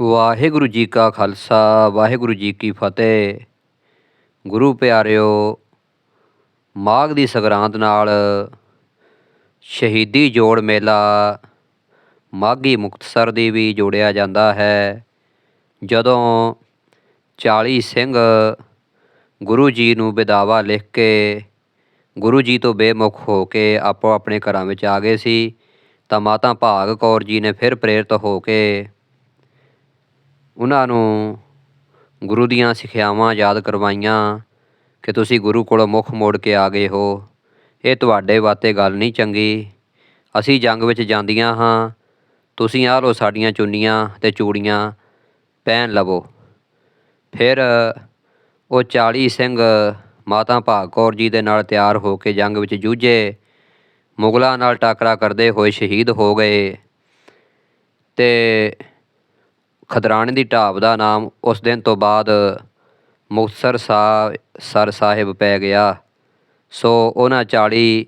ਵਾਹਿਗੁਰੂ ਜੀ ਕਾ ਖਾਲਸਾ, ਵਾਹਿਗੁਰੂ ਜੀ ਕੀ ਫਤਿਹ। ਗੁਰੂ ਪਿਆਰਿਓ, ਮਾਘ ਦੀ ਸੰਗਰਾਂਦ ਨਾਲ ਸ਼ਹੀਦੀ ਜੋੜ ਮੇਲਾ ਮਾਘੀ ਮੁਕਤਸਰ ਦੀ ਵੀ ਜੋੜਿਆ ਜਾਂਦਾ ਹੈ। ਜਦੋਂ 40 ਸਿੰਘ ਗੁਰੂ ਜੀ ਨੂੰ ਵਿਦਾਵਾ ਲਿਖ ਕੇ ਗੁਰੂ ਜੀ ਤੋਂ ਬੇਮੁਖ ਹੋ ਕੇ ਆਪੋ ਆਪਣੇ ਘਰਾਂ ਵਿੱਚ ਆ ਗਏ ਸੀ, ਤਾਂ ਮਾਤਾ ਭਾਗ ਕੌਰ ਜੀ ਨੇ ਫਿਰ ਪ੍ਰੇਰਿਤ ਹੋ ਕੇ ਉਹਨਾਂ ਨੂੰ ਗੁਰੂ ਦੀਆਂ ਸਿੱਖਿਆਵਾਂ ਯਾਦ ਕਰਵਾਈਆਂ ਕਿ ਤੁਸੀਂ ਗੁਰੂ ਕੋਲੋਂ ਮੁੱਖ ਮੋੜ ਕੇ ਆ ਗਏ ਹੋ। ਇਹ ਤੁਹਾਡੇ ਵਾਸਤੇ ਗੱਲ ਨਹੀਂ ਚੰਗੀ। ਅਸੀਂ ਜੰਗ ਵਿੱਚ ਜਾਂਦੀਆਂ ਹਾਂ। ਤੁਸੀਂ ਆਹ ਲਓ ਸਾਡੀਆਂ ਚੁੰਨੀਆਂ ਤੇ ਚੂੜੀਆਂ ਪਹਿਨ ਲਵੋ। ਫਿਰ ਉਹ 40 ਸਿੰਘ ਮਾਤਾ ਭਾਗ ਕੌਰ ਜੀ ਦੇ ਨਾਲ ਤਿਆਰ ਹੋ ਕੇ ਜੰਗ ਵਿੱਚ ਜੂਝੇ। ਮੁਗਲਾਂ ਨਾਲ ਟਾਕਰਾ ਕਰਦੇ ਹੋਏ ਸ਼ਹੀਦ ਹੋ ਗਏ। ਤੇ ਖਦਰਾਣੇ ਦੀ ਢਾਬ ਦਾ ਨਾਮ ਉਸ ਦਿਨ ਤੋਂ ਬਾਅਦ ਮੁਕਤਸਰ ਸਾਹਿਬ ਸਰ ਸਾਹਿਬ ਪੈ ਗਿਆ। ਸੋ ਉਹਨਾਂ 40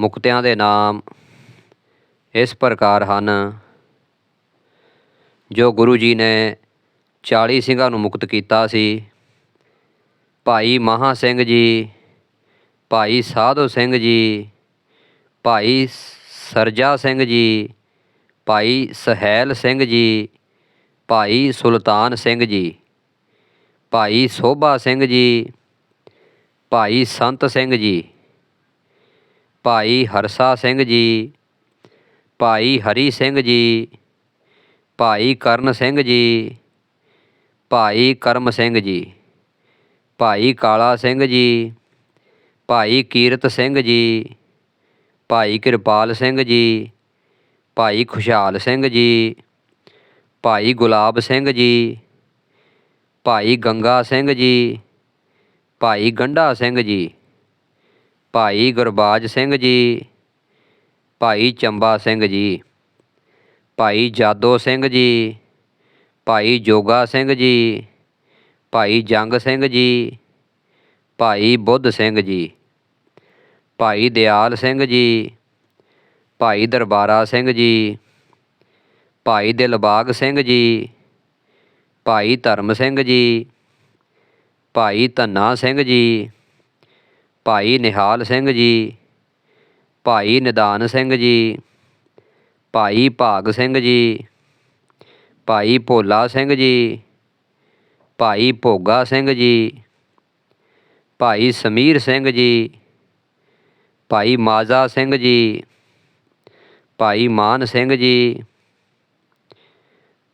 ਮੁਕਤਿਆਂ ਦੇ ਨਾਮ ਇਸ ਪ੍ਰਕਾਰ ਹਨ, ਜੋ ਗੁਰੂ ਜੀ ਨੇ 40 ਸਿੰਘਾਂ ਨੂੰ ਮੁਕਤ ਕੀਤਾ ਸੀ। ਭਾਈ ਮਹਾ ਸਿੰਘ ਜੀ, ਭਾਈ ਸਾਧੂ ਸਿੰਘ ਜੀ, ਭਾਈ ਸਰਜਾ ਸਿੰਘ ਜੀ, ਭਾਈ ਸਹਿਲ ਸਿੰਘ ਜੀ ਭਾਈ ਸੁਲਤਾਨ ਸਿੰਘ ਜੀ ਭਾਈ ਸੋਭਾ ਸਿੰਘ ਜੀ ਭਾਈ ਸੰਤ ਸਿੰਘ ਜੀ ਭਾਈ ਹਰਸਾ ਸਿੰਘ ਜੀ ਭਾਈ ਹਰੀ ਸਿੰਘ ਜੀ ਭਾਈ ਕਰਨ ਸਿੰਘ ਜੀ ਭਾਈ ਕਰਮ ਸਿੰਘ ਜੀ ਭਾਈ ਕਾਲਾ ਸਿੰਘ ਜੀ ਭਾਈ ਕੀਰਤ ਸਿੰਘ ਜੀ ਭਾਈ ਕਿਰਪਾਲ ਸਿੰਘ ਜੀ ਭਾਈ ਖੁਸ਼ਹਾਲ ਸਿੰਘ ਜੀ ਭਾਈ ਗੁਲਾਬ ਸਿੰਘ ਜੀ ਭਾਈ ਗੰਗਾ ਸਿੰਘ ਜੀ ਭਾਈ ਗੰਢਾ ਸਿੰਘ ਜੀ ਭਾਈ ਗੁਰਬਾਜ ਸਿੰਘ ਜੀ ਭਾਈ ਚੰਬਾ ਸਿੰਘ ਜੀ ਭਾਈ ਜਾਦੋ ਸਿੰਘ ਜੀ ਭਾਈ ਜੋਗਾ ਸਿੰਘ ਜੀ ਭਾਈ ਜੰਗ ਸਿੰਘ ਜੀ ਭਾਈ ਬੁੱਧ ਸਿੰਘ ਜੀ ਭਾਈ ਦਿਆਲ ਸਿੰਘ ਜੀ ਭਾਈ ਦਰਬਾਰਾ ਸਿੰਘ ਜੀ ਭਾਈ ਦਿਲਬਾਗ ਸਿੰਘ ਜੀ ਭਾਈ ਧਰਮ ਸਿੰਘ ਜੀ ਭਾਈ ਧੰਨਾ ਸਿੰਘ ਜੀ ਭਾਈ ਨਿਹਾਲ ਸਿੰਘ ਜੀ ਭਾਈ ਨਿਦਾਨ ਸਿੰਘ ਜੀ ਭਾਈ ਭਾਗ ਸਿੰਘ ਜੀ ਭਾਈ ਭੋਲਾ ਸਿੰਘ ਜੀ ਭਾਈ ਭੋਗਾ ਸਿੰਘ ਜੀ ਭਾਈ ਸਮੀਰ ਸਿੰਘ ਜੀ ਭਾਈ ਮਾਜ਼ਾ ਸਿੰਘ ਜੀ ਭਾਈ ਮਾਨ ਸਿੰਘ ਜੀ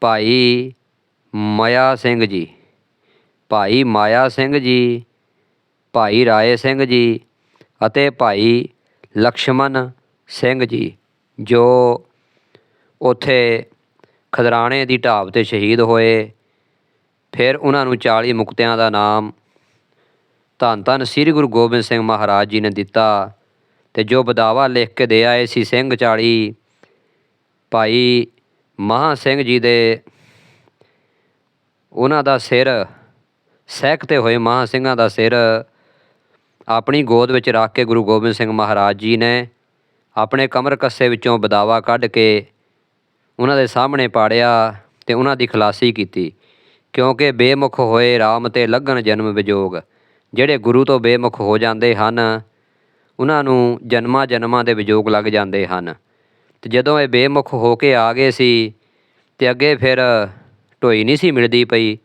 ਭਾਈ ਮਾਇਆ ਸਿੰਘ ਜੀ। ਭਾਈ ਮਾਇਆ ਸਿੰਘ ਜੀ, ਭਾਈ ਰਾਏ ਸਿੰਘ ਜੀ ਅਤੇ ਭਾਈ ਲਕਸ਼ਮਣ ਸਿੰਘ ਜੀ, ਜੋ ਉੱਥੇ ਖਦਰਾਣੇ ਦੀ ਢਾਬ ਤੇ ਸ਼ਹੀਦ ਹੋਏ। ਫਿਰ ਉਹਨਾਂ ਨੂੰ 40 ਮੁਕਤਿਆਂ ਦਾ ਨਾਮ ਧੰਨ ਧੰਨ ਸ੍ਰੀ ਗੁਰੂ ਗੋਬਿੰਦ ਸਿੰਘ ਮਹਾਰਾਜ ਜੀ ਨੇ ਦਿੱਤਾ ਤੇ ਜੋ ਬਦਾਵਾ ਲਿਖ ਕੇ ਦੇ ਆਏ ਸੀ ਸਿੰਘ 40 ਭਾਈ ਮਹਾ ਸਿੰਘ ਜੀ ਦੇ ਉਹਨਾਂ ਦਾ ਸਿਰ ਸਹਿਕਤੇ ਹੋਏ ਮਹਾ ਸਿੰਘਾਂ ਦਾ ਸਿਰ ਆਪਣੀ ਗੋਦ ਵਿੱਚ ਰੱਖ ਕੇ ਗੁਰੂ ਗੋਬਿੰਦ ਸਿੰਘ ਮਹਾਰਾਜ ਜੀ ਨੇ ਆਪਣੇ ਕਮਰ ਕੱਸੇ ਵਿੱਚੋਂ ਬਦਾਵਾ ਕੱਢ ਕੇ ਉਹਨਾਂ ਦੇ ਸਾਹਮਣੇ ਪਾੜਿਆ ਤੇ ਉਹਨਾਂ ਦੀ ਖਲਾਸੀ ਕੀਤੀ। ਕਿਉਂਕਿ ਬੇਮੁਖ ਹੋਏ RAM ਤੇ ਲੱਗਣ ਜਨਮ ਵਿਜੋਗ, ਜਿਹੜੇ ਗੁਰੂ ਤੋਂ ਬੇਮੁਖ ਹੋ ਜਾਂਦੇ ਹਨ, ਉਹਨਾਂ ਨੂੰ ਜਨਮਾਂ ਜਨਮਾਂ ਦੇ ਵਿਜੋਗ ਲੱਗ ਜਾਂਦੇ ਹਨ। ਤੇ ਜਦੋਂ ਇਹ ਬੇਮੁਖ ਹੋ ਕੇ ਆ ਗਏ ਸੀ ਤੇ ਅੱਗੇ ਫਿਰ ਢੋਈ ਨਹੀਂ ਸੀ ਮਿਲਦੀ ਪਈ,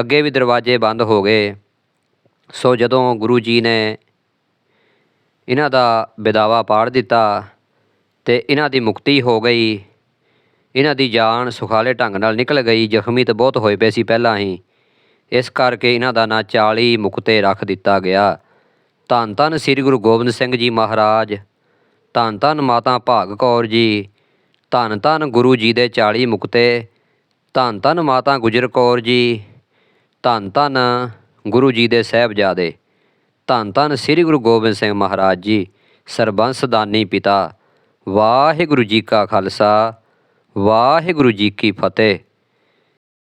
ਅੱਗੇ ਵੀ ਦਰਵਾਜ਼ੇ ਬੰਦ ਹੋ ਗਏ। ਸੋ ਜਦੋਂ ਗੁਰੂ ਜੀ ਨੇ ਇਹਨਾਂ ਦਾ ਵਿਦਾਵਾ ਪਾੜ ਦਿੱਤਾ ਤੇ ਇਹਨਾਂ ਦੀ ਮੁਕਤੀ ਹੋ ਗਈ, ਇਹਨਾਂ ਦੀ ਜਾਨ ਸੁਖਾਲੇ ਢੰਗ ਨਾਲ ਨਿਕਲ ਗਈ, ਜ਼ਖਮੀ ਤਾਂ ਬਹੁਤ ਹੋਏ ਪਏ ਸੀ ਪਹਿਲਾਂ ਹੀ। ਇਸ ਕਰਕੇ ਇਹਨਾਂ ਦਾ ਨਾਂ 40 ਮੁਕਤੇ ਰੱਖ ਦਿੱਤਾ ਗਿਆ। ਧੰਨ ਧੰਨ ਸ੍ਰੀ ਗੁਰੂ ਗੋਬਿੰਦ ਸਿੰਘ ਜੀ ਮਹਾਰਾਜ। ਧੰਨ ਧੰਨ ਮਾਤਾ ਭਾਗ ਕੌਰ ਜੀ। ਧੰਨ ਧੰਨ ਗੁਰੂ ਜੀ ਦੇ 40 ਮੁਕਤੇ। ਧੰਨ ਧੰਨ ਮਾਤਾ ਗੁਜਰ ਕੌਰ ਜੀ। ਧੰਨ ਧੰਨ ਗੁਰੂ ਜੀ ਦੇ ਸਾਹਿਬਜ਼ਾਦੇ। ਧੰਨ ਧੰਨ ਸ੍ਰੀ ਗੁਰੂ ਗੋਬਿੰਦ ਸਿੰਘ ਮਹਾਰਾਜ ਜੀ, ਸਰਬੰਸ ਦਾਨੀ ਪਿਤਾ। ਵਾਹਿਗੁਰੂ ਜੀ ਕਾ ਖਾਲਸਾ। ਵਾਹਿਗੁਰੂ ਜੀ ਕੀ ਫਤਿਹ।